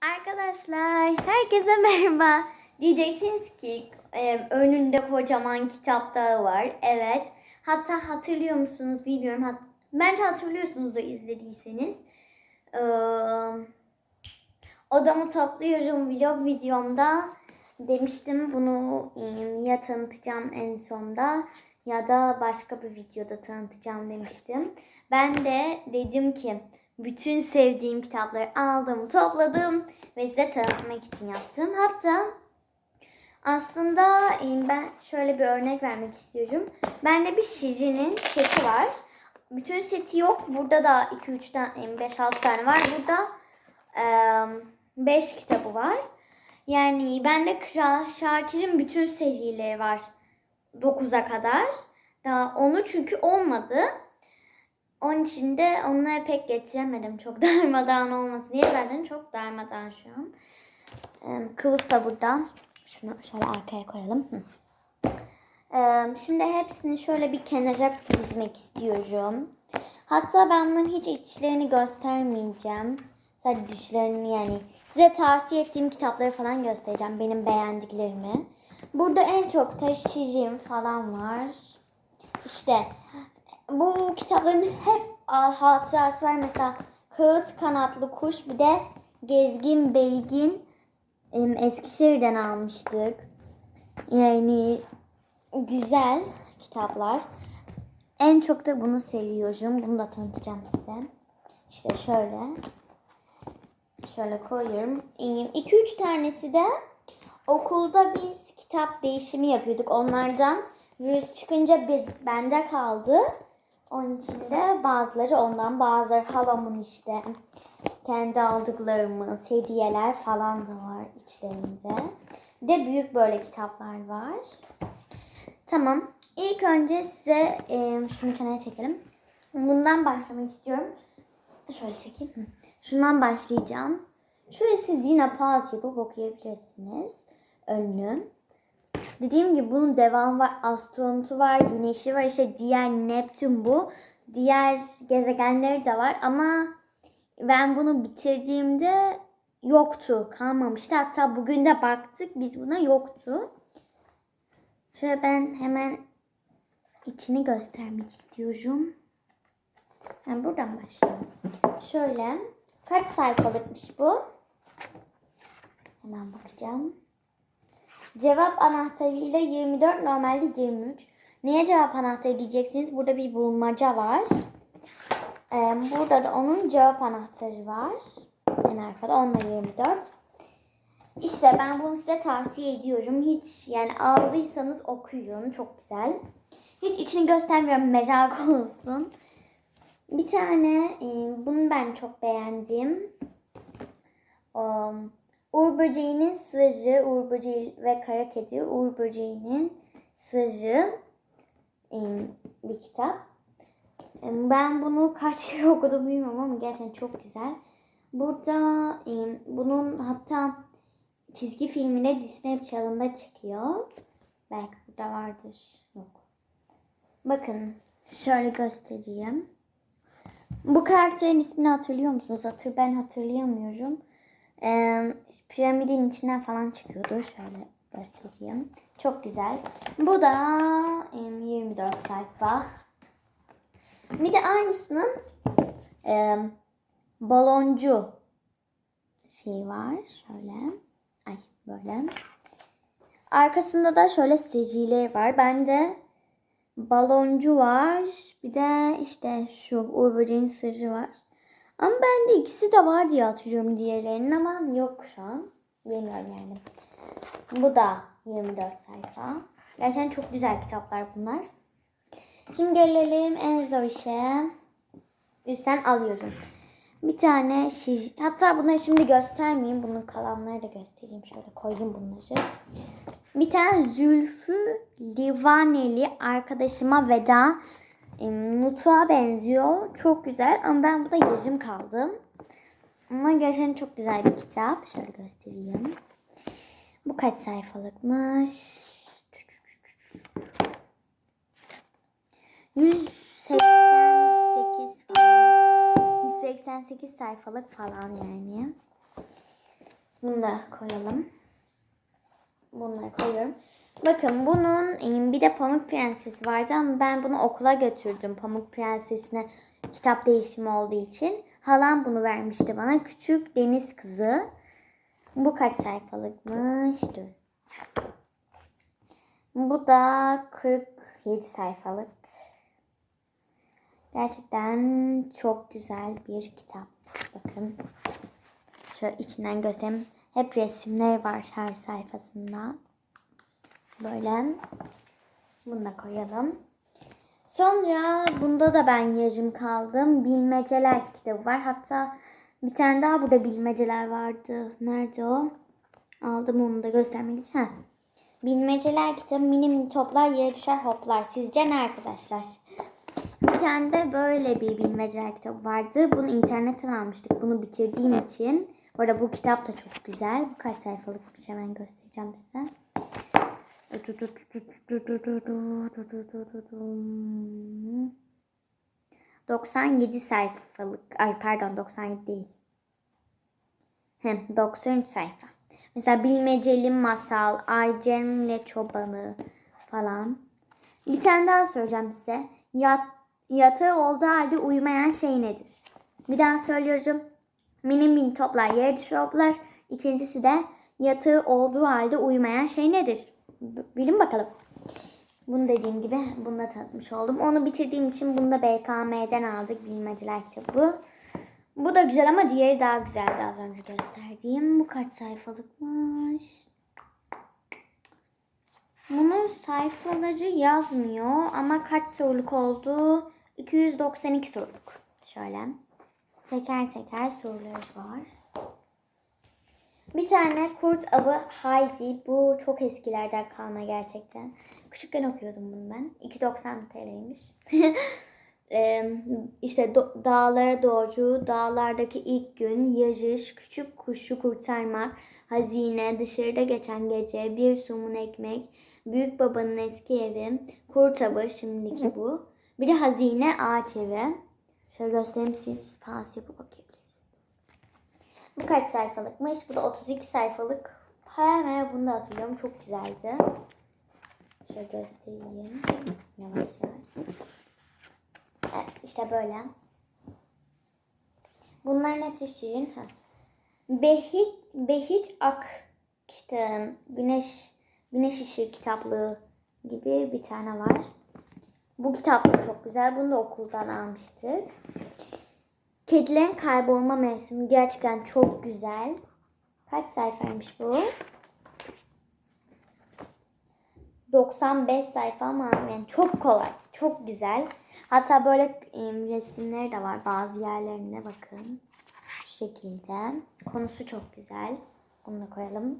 Arkadaşlar herkese merhaba. Diyeceksiniz ki e, önünde kocaman kitap dağı var. Evet. Hatta hatırlıyor musunuz bilmiyorum. Hat Bence hatırlıyorsunuz da izlediyseniz. Ee, odamı topluyorum vlog videomda. Demiştim bunu e, ya tanıtacağım en sonda ya da başka bir videoda tanıtacağım demiştim. Ben de dedim ki bütün sevdiğim kitapları aldım, topladım ve size tanıtmak için yaptım. Hatta aslında ben şöyle bir örnek vermek istiyorum. Bende bir Şirin'in seti var. Bütün seti yok. Burada da 2-3 tane, 5-6 tane var. Burada 5 kitabı var. Yani bende Kral Şakir'in bütün serileri var. 9'a kadar. Daha onu çünkü olmadı. Onun için de onları pek getiremedim. Çok darmadağın olmasın diye. Zaten çok darmadağın şu an. Kılıf da burada. Şunu şöyle arkaya koyalım. Şimdi hepsini şöyle bir kenara dizmek istiyorum. Hatta ben bunların hiç içlerini göstermeyeceğim. Sadece dışlarını yani. Size tavsiye ettiğim kitapları falan göstereceğim. Benim beğendiklerimi. Burada en çok taşıyıcım falan var. İşte bu kitapların hep hatırası var. Mesela Kağıt Kanatlı Kuş bir de Gezgin Beygin Eskişehir'den almıştık. Yani güzel kitaplar. En çok da bunu seviyorum. Bunu da tanıtacağım size. İşte şöyle. Şöyle koyuyorum. 2-3 tanesi de okulda biz kitap değişimi yapıyorduk. Onlardan virüs çıkınca biz bende kaldı. Onun için de bazıları ondan bazıları halamın işte kendi aldıklarımız, hediyeler falan da var içlerinde. Bir de büyük böyle kitaplar var. Tamam. İlk önce size e, şunu kenara çekelim. Bundan başlamak istiyorum. Şöyle çekeyim. Şundan başlayacağım. Şöyle siz yine pause yapıp okuyabilirsiniz. Önünü. Dediğim gibi bunun devamı var. Astronotu var, güneşi var. işte diğer Neptün bu. Diğer gezegenleri de var ama ben bunu bitirdiğimde yoktu. Kalmamıştı. Hatta bugün de baktık biz buna yoktu. Şöyle ben hemen içini göstermek istiyorum. Ben buradan başlıyorum. Şöyle kaç sayfalıkmış bu? Hemen bakacağım. Cevap anahtarıyla 24 normalde 23. Niye cevap anahtarı diyeceksiniz? Burada bir bulmaca var. Ee, burada da onun cevap anahtarı var. En arkada onunla 24. İşte ben bunu size tavsiye ediyorum. Hiç yani aldıysanız okuyun. Çok güzel. Hiç içini göstermiyorum merak olsun. Bir tane e, bunu ben çok beğendim. Um, Uğur Böceği'nin Sırrı, Uğur Böceği ve Kara Kedi, Uğur Böceği'nin Sırrı bir kitap. Ben bunu kaç kere okudum bilmiyorum ama gerçekten çok güzel. Burada bunun hatta çizgi filminde Disney Channel'da çıkıyor. Belki burada vardır. Yok. Bakın şöyle göstereyim. Bu karakterin ismini hatırlıyor musunuz? Hatır ben hatırlayamıyorum. Ee, piramidin içinden falan çıkıyordu. Şöyle göstereyim. Çok güzel. Bu da em, 24 sayfa. Bir de aynısının e, baloncu şey var. Şöyle. Ay böyle. Arkasında da şöyle seciler var. Bende baloncu var. Bir de işte şu Uğur Böceğin sırrı var. Ama bende ikisi de var diye hatırlıyorum diğerlerinin ama yok şu an. Bilmiyorum yani. Bu da 24 sayfa. Gerçekten çok güzel kitaplar bunlar. Şimdi gelelim en zor işe. Üstten alıyorum. Bir tane şiş... Hatta bunları şimdi göstermeyeyim. Bunun kalanları da göstereyim. Şöyle koyayım bunları. Bir tane Zülfü Livaneli arkadaşıma veda Nutuğa benziyor. Çok güzel ama ben burada yarım kaldım. Ama gerçekten çok güzel bir kitap. Şöyle göstereyim. Bu kaç sayfalıkmış? 188 falan. 188 sayfalık falan yani. Bunu da koyalım. Bunları koyuyorum. Bakın bunun bir de Pamuk Prensesi vardı ama ben bunu okula götürdüm. Pamuk Prensesi'ne kitap değişimi olduğu için. Halam bunu vermişti bana. Küçük Deniz Kızı. Bu kaç sayfalıkmış? Dur. Bu da 47 sayfalık. Gerçekten çok güzel bir kitap. Bakın. Şöyle içinden göstereyim. Hep resimler var her sayfasında. Böyle. Bunu da koyalım. Sonra bunda da ben yarım kaldım. Bilmeceler kitabı var. Hatta bir tane daha burada bilmeceler vardı. Nerede o? Aldım onu da göstermek için. Bilmeceler kitabı mini mini toplar yere hoplar. Sizce ne arkadaşlar? Bir tane de böyle bir bilmeceler kitabı vardı. Bunu internetten almıştık. Bunu bitirdiğim için. Bu arada bu kitap da çok güzel. Bu kaç sayfalıkmış hemen göstereceğim size. 97 sayfalık. Ay pardon 97 değil. Hem 93 sayfa. Mesela bilmeceli masal, Aycem'le çobanı falan. Bir tane daha soracağım size. Yat, yatağı olduğu halde uyumayan şey nedir? Bir daha söylüyorum. Mini mini toplar yere düşüyorlar. İkincisi de yatağı olduğu halde uyumayan şey nedir? Bilin bakalım. Bunu dediğim gibi bunu da tanıtmış oldum. Onu bitirdiğim için bunu da BKM'den aldık. Bilmeceler kitabı. Bu da güzel ama diğeri daha güzeldi az önce gösterdiğim. Bu kaç sayfalıkmış? Bunun sayfaları yazmıyor ama kaç soruluk oldu? 292 soruluk. Şöyle. Teker teker soruları var. Bir tane Kurt Avı Heidi. Bu çok eskilerden kalma gerçekten. Küçükken okuyordum bunu ben. 2.90 TL'ymiş. Ee, işte do- dağlara doğru, dağlardaki ilk gün, yağış, küçük kuşu kurtarmak, hazine, dışarıda geçen gece, bir sumun ekmek, büyük babanın eski evi, kurt avı şimdiki bu. Bir de hazine ağaç evi. Şöyle göstereyim siz pause yapıp bakabilirsiniz. Bu kaç sayfalıkmış? Bu da 32 sayfalık. Hayal meyal bunu da hatırlıyorum. Çok güzeldi. Şöyle göstereyim. Yavaş yavaş. Evet işte böyle. Bunlar ne çeşitlerin? Ha. Behiç, Behiç Ak işte Güneş Güneş Işığı kitaplığı gibi bir tane var. Bu kitap da çok güzel. Bunu da okuldan almıştık. Kedilerin kaybolma mevsimi gerçekten çok güzel. Kaç sayfaymış bu? 95 sayfa ama yani çok kolay, çok güzel. Hatta böyle e, resimleri de var bazı yerlerine bakın. Şu şekilde. Konusu çok güzel. Bunu da koyalım.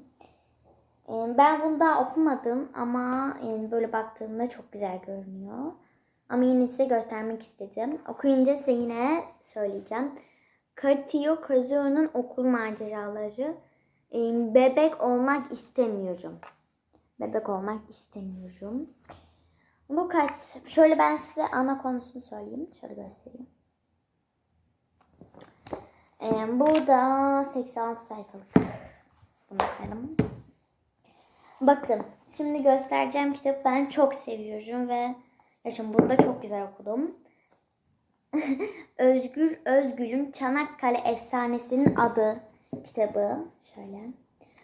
Ben bunu daha okumadım ama böyle baktığımda çok güzel görünüyor. Ama yine size göstermek istedim. Okuyunca size yine söyleyeceğim. Katio Kazuo'nun okul maceraları. Bebek olmak istemiyorum. Bebek olmak istemiyorum. Bu kaç? Şöyle ben size ana konusunu söyleyeyim. Şöyle göstereyim. Ee, bu da 86 sayfalık. Bunu koyalım. Bakın şimdi göstereceğim kitabı ben çok seviyorum ve yaşım burada çok güzel okudum. Özgür Özgül'ün Çanakkale Efsanesi'nin adı kitabı. Şöyle.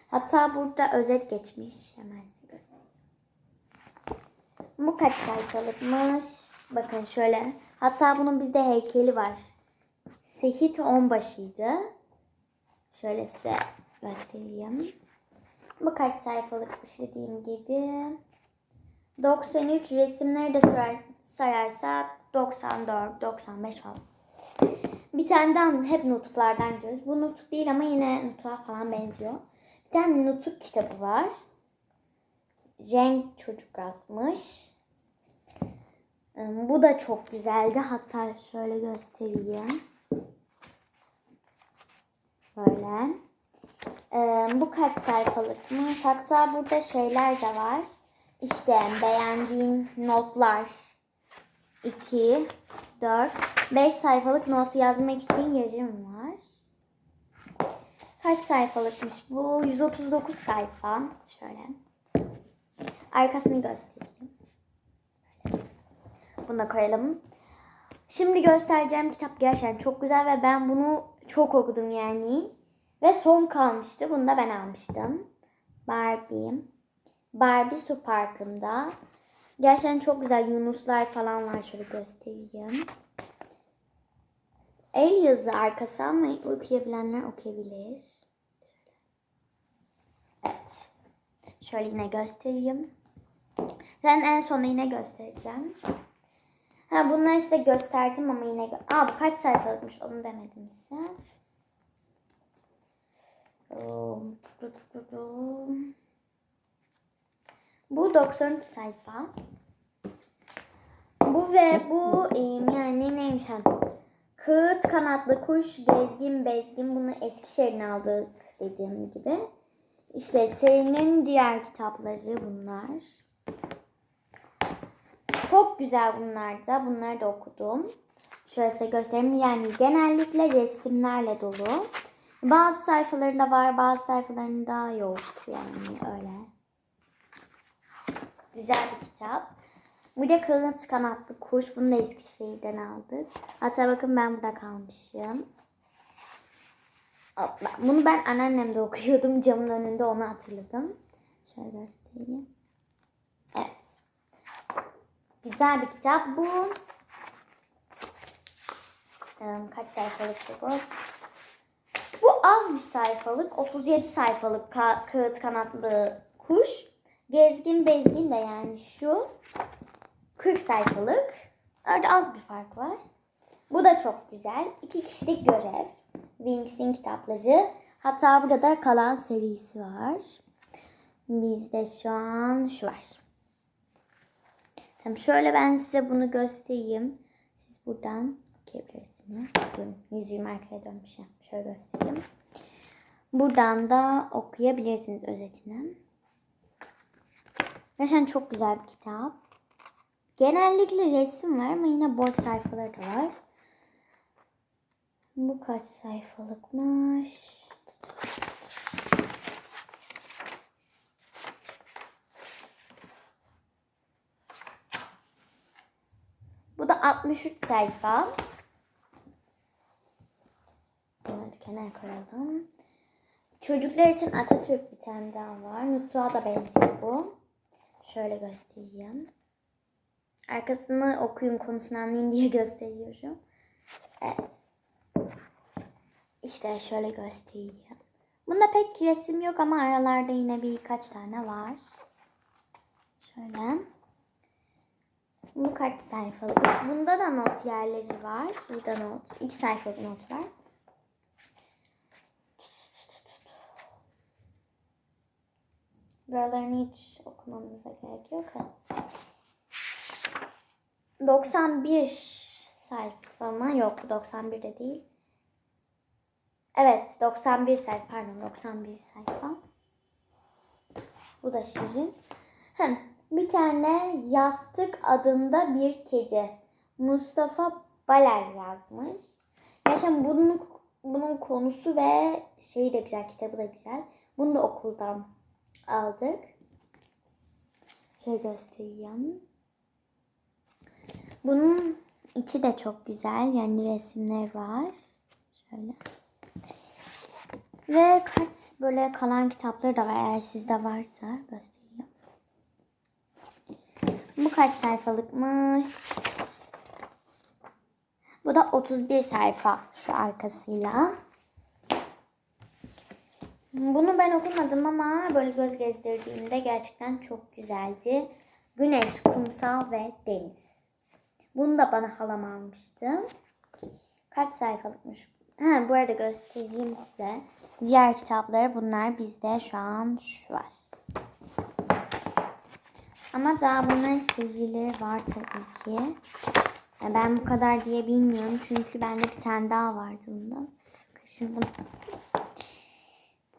Hatta burada özet geçmiş. Hemen size göstereyim. Bu kaç sayfalıkmış? Bakın şöyle. Hatta bunun bizde heykeli var. Sehit Onbaşı'ydı. Şöyle size göstereyim. Bu kaç sayfalıkmış dediğim gibi. 93 resimleri de sayar- sayarsak 94, 95 falan. Bir tane daha hep nutuklardan gidiyoruz. Bu nutuk değil ama yine nutuğa falan benziyor. Bir tane nutuk kitabı var. Cenk çocuk yazmış. Bu da çok güzeldi. Hatta şöyle göstereyim. Böyle. Bu kaç sayfalıkmış? Hatta burada şeyler de var. İşte beğendiğim notlar. 2, 4, 5 sayfalık not yazmak için yerim var. Kaç sayfalıkmış bu? 139 sayfa. Şöyle. Arkasını göstereyim. Bunu da koyalım. Şimdi göstereceğim kitap gerçekten çok güzel ve ben bunu çok okudum yani. Ve son kalmıştı. Bunu da ben almıştım. Barbie. Barbie Su Parkı'nda. Gerçekten çok güzel yunuslar falan var. Şöyle göstereyim. El yazı arkası ama okuyabilenler okuyabilir. Evet. Şöyle yine göstereyim. Ben en sonunda yine göstereceğim. Ha bunları size gösterdim ama yine... Aa bu kaç sayfalıkmış onu demedim size. Bu 93 sayfa. Bu ve bu yani neymiş ha? Kağıt kanatlı kuş gezgin bezgin bunu Eskişehir'den aldık dediğim gibi. İşte serinin diğer kitapları bunlar. Çok güzel bunlar da. Bunları da okudum. Şöyle size göstereyim. Yani genellikle resimlerle dolu. Bazı sayfalarında var, bazı sayfalarında yok. Yani öyle. Güzel bir kitap. Bir de kağıt kanatlı kuş. Bunu da Eskişehir'den aldık. Hatta bakın ben burada kalmışım. Bunu ben anneannemde okuyordum. Camın önünde onu hatırladım. Şöyle göstereyim. Evet. Güzel bir kitap. Bu kaç sayfalıktı bu? Bu az bir sayfalık. 37 sayfalık ka- kağıt kanatlı kuş. Gezgin bezgin de yani şu. 40 sayfalık. Orada az bir fark var. Bu da çok güzel. İki kişilik görev. Wings'in kitapları. Hatta burada da kalan serisi var. Bizde şu an şu var. Tamam şöyle ben size bunu göstereyim. Siz buradan okuyabilirsiniz. Durun yüzüğüm arkaya dönmüş ya. Şöyle göstereyim. Buradan da okuyabilirsiniz özetini. Gerçekten çok güzel bir kitap. Genellikle resim var ama yine boş sayfaları da var. Bu kaç sayfalıkmış? Bu da 63 sayfa. Bunları kenara koyalım. Çocuklar için Atatürk bir tane daha var. Nutsuğa da benziyor bu. Şöyle göstereyim. Arkasını okuyun konusunu anlayın diye gösteriyorum. Evet. İşte şöyle göstereyim. Bunda pek resim yok ama aralarda yine birkaç tane var. Şöyle. Bu kaç sayfalık? Bunda da not yerleri var. Burada not. İki sayfalık not var. Buralarını hiç okumamıza gerek yok. ha. 91 sayfa mı? Yok 91 de değil. Evet 91 sayfa pardon 91 sayfa. Bu da şirin. Hem bir tane yastık adında bir kedi. Mustafa Baler yazmış. Gerçekten bunun bunun konusu ve şeyi de güzel, kitabı da güzel. Bunu da okuldan aldık. Şöyle göstereyim. Bunun içi de çok güzel. Yani resimler var. Şöyle. Ve kaç böyle kalan kitapları da var. Eğer sizde varsa göstereyim. Bu kaç sayfalıkmış? Bu da 31 sayfa şu arkasıyla. Bunu ben okumadım ama böyle göz gezdirdiğimde gerçekten çok güzeldi. Güneş, kumsal ve deniz. Bunu da bana halam almıştı. Kaç sayfalıkmış? Ha, bu arada göstereyim size. Diğer kitapları bunlar bizde şu an şu var. Ama daha bunların sicilleri var tabii ki. Ben bu kadar diye bilmiyorum çünkü bende bir tane daha vardı bundan. Kaşındım.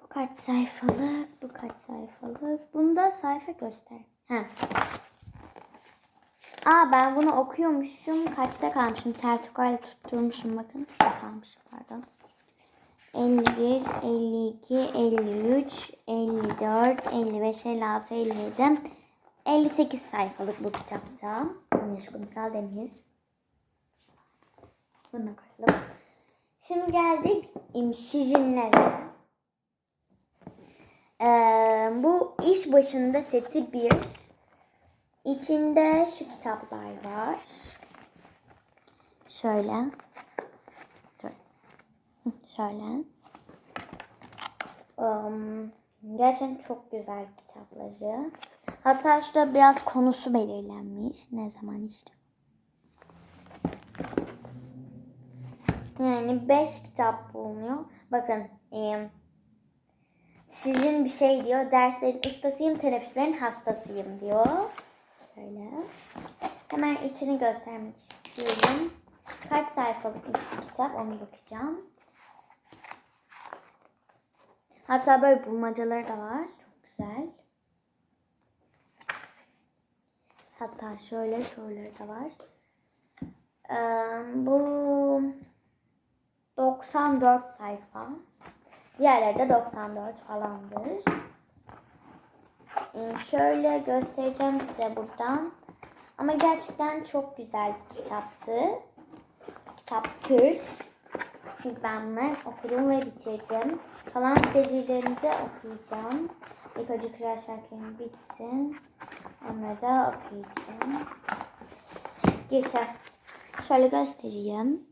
Kaç sayfalık? Bu kaç sayfalık? Bunda sayfa göster. Ha. Aa ben bunu okuyormuşum. Kaçta kalmışım? Tertukayla tutturmuşum bakın. Şurada kalmışım pardon. 51, 52, 53, 54, 55, 56, 57, 58 sayfalık bu kitapta. Güneş Kumsal Deniz. Bunu koyalım. Şimdi geldik imşijinlere. Ee, bu iş başında seti bir. İçinde şu kitaplar var. Şöyle. Şöyle. Um, gerçekten çok güzel kitapları. Hatta şurada biraz konusu belirlenmiş. Ne zaman işte. Yani 5 kitap bulunuyor. Bakın. em, sizin bir şey diyor. Derslerin ustasıyım, teneffüslerin hastasıyım diyor. Şöyle. Hemen içini göstermek istiyorum. Kaç sayfalıkmış bu kitap onu bakacağım. Hatta böyle bulmacaları da var. Çok güzel. Hatta şöyle soruları da var. Ee, bu 94 sayfa. Diğerleri de 94 falandır. Ee, şöyle göstereceğim size buradan. Ama gerçekten çok güzel bir kitaptı. Kitaptır. Çünkü ben bunları okudum ve bitirdim. Kalan serilerini de okuyacağım. İlk önce Kral bitsin. Onları da okuyacağım. Geçer. Şöyle göstereyim.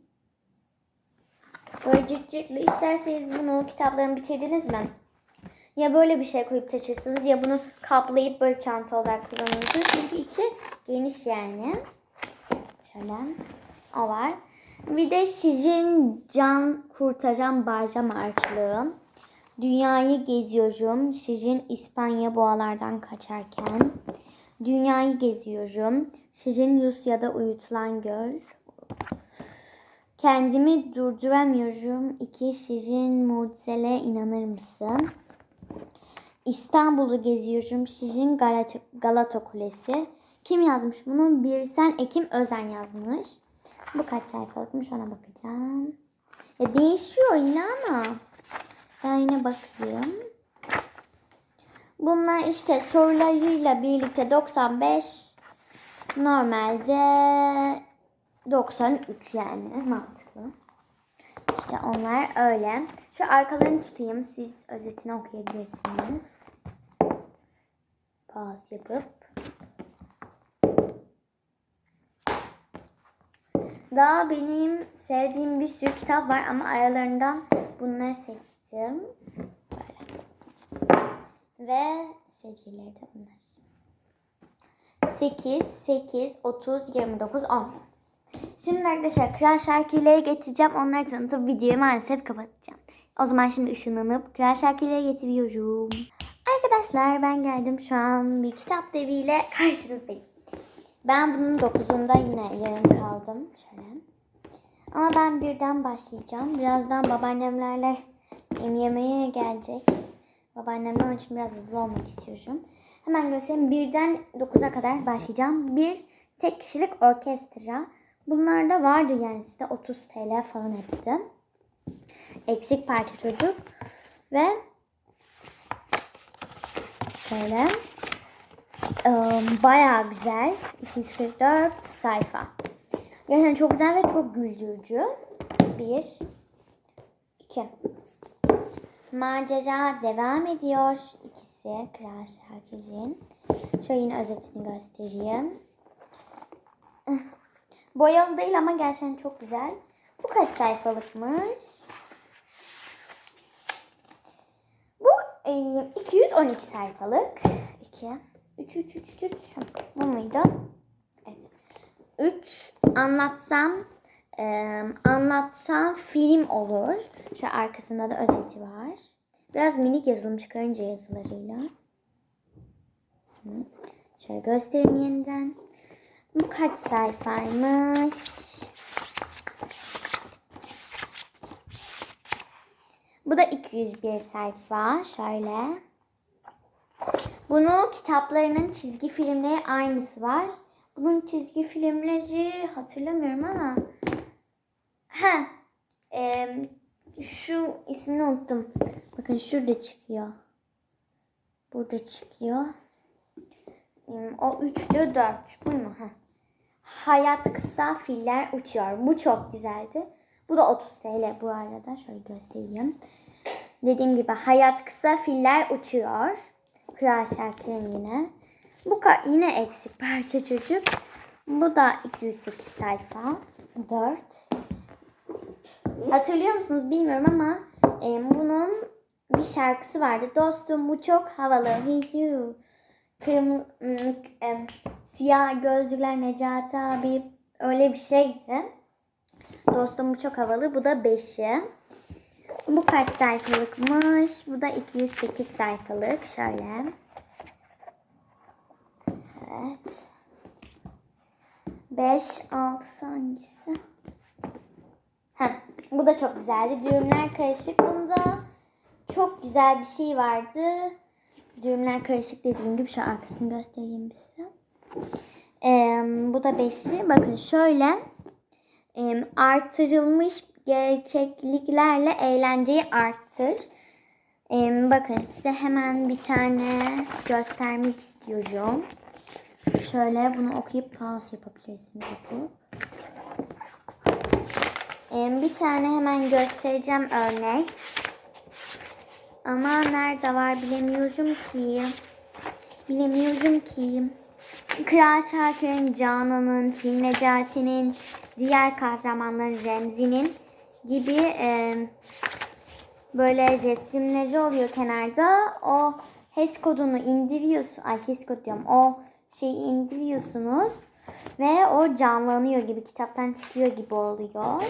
Cırt cırtlı isterseniz bunu kitaplarını bitirdiniz mi? Ya böyle bir şey koyup taşırsınız ya bunu kaplayıp böyle çanta olarak kullanırsınız. Çünkü içi geniş yani. Şöyle o var. Bir de Şirin Can Kurtaran Barca Marşlığı. Dünyayı geziyorum. Şirin İspanya boğalardan kaçarken. Dünyayı geziyorum. Şirin Rusya'da uyutulan göl. Kendimi durduramıyorum. İki Şirin mucizele inanır mısın? İstanbul'u geziyorum. Şirin Galata, Galata Kulesi. Kim yazmış bunu? Birsen Ekim Özen yazmış. Bu kaç sayfalıkmış ona bakacağım. Ya değişiyor yine ama. Ben yine bakayım. Bunlar işte sorularıyla birlikte 95. Normalde 93 yani mantıklı. İşte onlar öyle. Şu arkalarını tutayım. Siz özetini okuyabilirsiniz. Pause yapıp. Daha benim sevdiğim bir sürü kitap var ama aralarından bunları seçtim. Böyle. Ve secileri de bunlar. 8, 8, 30, 29, 14. Şimdi arkadaşlar Kral Şarkı'yı getireceğim. Onları tanıtıp videoyu maalesef kapatacağım. O zaman şimdi ışınlanıp Kral Şarkı'yı getiriyorum. Arkadaşlar ben geldim şu an bir kitap deviyle karşınızdayım. Ben bunun 9'unda yine yarım kaldım. Şöyle. Ama ben birden başlayacağım. Birazdan babaannemlerle yemeğe gelecek. Babaannemler onun için biraz hızlı olmak istiyorum. Hemen göstereyim. Birden 9'a kadar başlayacağım. Bir tek kişilik orkestra. Bunlar da vardı yani size 30 TL falan hepsi. Eksik parça çocuk. Ve şöyle ıı, bayağı güzel. 244 sayfa. Gerçekten çok güzel ve çok güldürücü. Bir, iki. Macera devam ediyor. İkisi Kral Şarkıcı'nın. Şöyle yine özetini göstereyim. Boyalı değil ama gerçekten çok güzel. Bu kaç sayfalıkmış? Bu e, 212 sayfalık. 2, 3, 3, 3, 3, 3. Bu muydu? Evet. 3 anlatsam e, anlatsam film olur. Şu arkasında da özeti var. Biraz minik yazılmış karınca yazılarıyla. Şöyle göstereyim yeniden. Bu kaç sayfaymış? Bu da 201 sayfa. Şöyle. Bunu kitaplarının çizgi filmleri aynısı var. Bunun çizgi filmleri hatırlamıyorum ama. Ha, şu ismini unuttum. Bakın şurada çıkıyor. Burada çıkıyor. O üçlü dört. Bu mu? Hayat kısa filler uçuyor. Bu çok güzeldi. Bu da 30 TL bu arada. Şöyle göstereyim. Dediğim gibi hayat kısa filler uçuyor. Kral Şakir'in yine. Bu yine eksik parça çocuk. Bu da 208 sayfa. 4. Hatırlıyor musunuz bilmiyorum ama e, bunun bir şarkısı vardı. Dostum bu çok havalı. Hi hu. Kırmızı, siyah gözlüler Necati abi öyle bir şeydi. Dostum bu çok havalı. Bu da 5'i. Bu kaç sayfalıkmış? Bu da 208 sayfalık. Şöyle. Evet. 5, 6 hangisi? Heh, bu da çok güzeldi. Düğümler karışık. Bunda çok güzel bir şey vardı. Düğümler karışık dediğim gibi şu arkasını göstereyim size. Ee, bu da beşli. Bakın şöyle e, artırılmış gerçekliklerle eğlenceyi arttır. Ee, bakın size hemen bir tane göstermek istiyorum. Şöyle bunu okuyup pause yapabilirsiniz okuyup. Ee, bir tane hemen göstereceğim örnek. Ama nerede var bilemiyorum ki. Bilemiyorum ki. Kral Şakir'in, Canan'ın, Fil Necati'nin, diğer kahramanların Remzi'nin gibi e, böyle resimleri oluyor kenarda. O HES kodunu indiriyorsun. Ay HES kod diyorum. O şeyi indiriyorsunuz. Ve o canlanıyor gibi kitaptan çıkıyor gibi oluyor.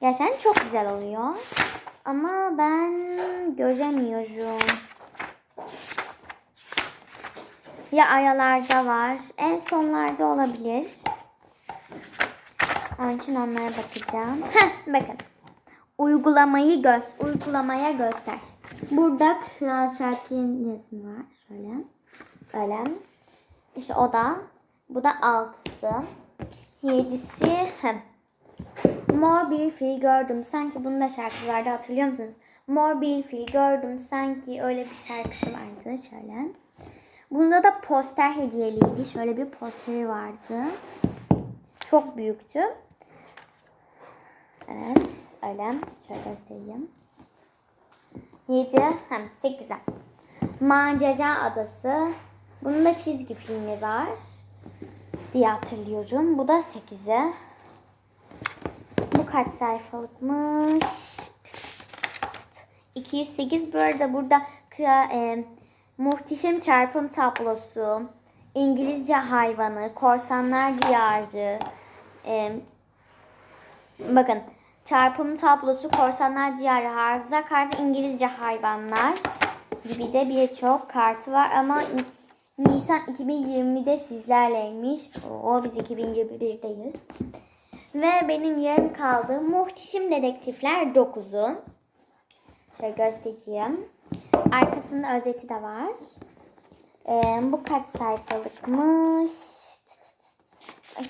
Gerçekten çok güzel oluyor. Ama ben göremiyorum. Ya aralarda var. En sonlarda olabilir. Onun için onlara bakacağım. Heh, bakın. Uygulamayı göz, uygulamaya göster. Burada Kral Şakir'in resmi var. Şöyle. Öyle. İşte o da. Bu da altısı. Yedisi. Hem. Mor bir fil gördüm. Sanki bunda da şarkısı vardı hatırlıyor musunuz? Mor bir fil gördüm. Sanki öyle bir şarkısı vardı. Şöyle. Bunda da poster hediyeliydi. Şöyle bir posteri vardı. Çok büyüktü. Evet. Öyle. Şöyle göstereyim. 7 hem 8'e. Macera Adası. Bunun da çizgi filmi var. Diye hatırlıyorum. Bu da 8'e. Bu kaç sayfalıkmış? 208 bu arada burada e, muhteşem çarpım tablosu, İngilizce hayvanı, korsanlar diyarı, e, bakın çarpım tablosu, korsanlar diyarı, hafıza kartı, İngilizce hayvanlar gibi de birçok kartı var ama Nisan 2020'de sizlerleymiş. O biz 2021'deyiz. Ve benim yarım kaldı Muhteşem Dedektifler 9'un. Şöyle göstereyim. Arkasında özeti de var. Ee, bu kaç sayfalıkmış? Ay.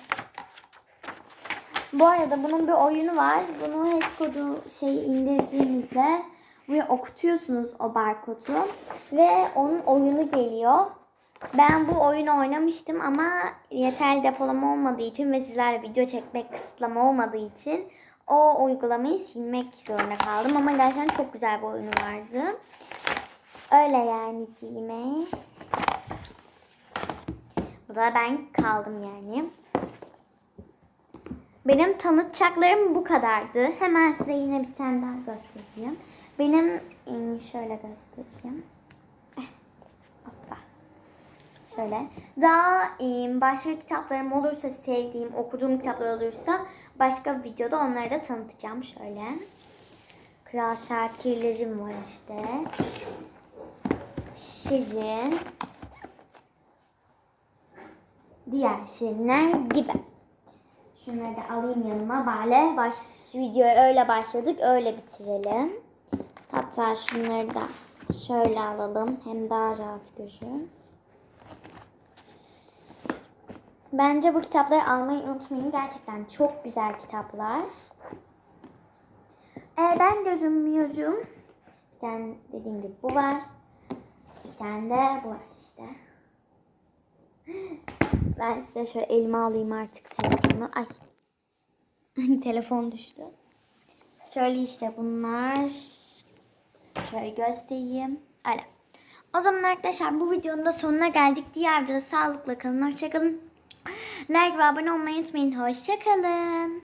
Bu arada bunun bir oyunu var. Bunu HES kodu şeyi indirdiğinizde buraya okutuyorsunuz o barkodu ve onun oyunu geliyor. Ben bu oyunu oynamıştım ama yeterli depolama olmadığı için ve sizlerle video çekmek kısıtlama olmadığı için o uygulamayı silmek zorunda kaldım. Ama gerçekten çok güzel bir oyunu vardı. Öyle yani giyime. Bu da ben kaldım yani. Benim tanıtacaklarım bu kadardı. Hemen size yine bir tane daha göstereyim. Benim ıı, şöyle göstereyim. Eh, Hoppa. Şöyle. Daha ıı, başka kitaplarım olursa sevdiğim, okuduğum kitaplar olursa başka videoda onları da tanıtacağım. Şöyle. Kral Şakirlerim var işte. Şirin. Diğer şirinler gibi. Şunları da alayım yanıma böyle. Baş, videoya öyle başladık, öyle bitirelim. Hatta şunları da şöyle alalım. Hem daha rahat görün. Bence bu kitapları almayı unutmayın. Gerçekten çok güzel kitaplar. Ee, ben gözünmüyorum. Bir tane dediğim gibi bu var. İki tane de bu var işte. Ben size şöyle elime alayım artık telefonu. Ay. Telefon düştü. Şöyle işte bunlar. Şöyle göstereyim. Öyle. O zaman arkadaşlar bu videonun da sonuna geldik. Diğer videoda sağlıkla kalın. Hoşçakalın. Like ve abone olmayı unutmayın. Hoşçakalın.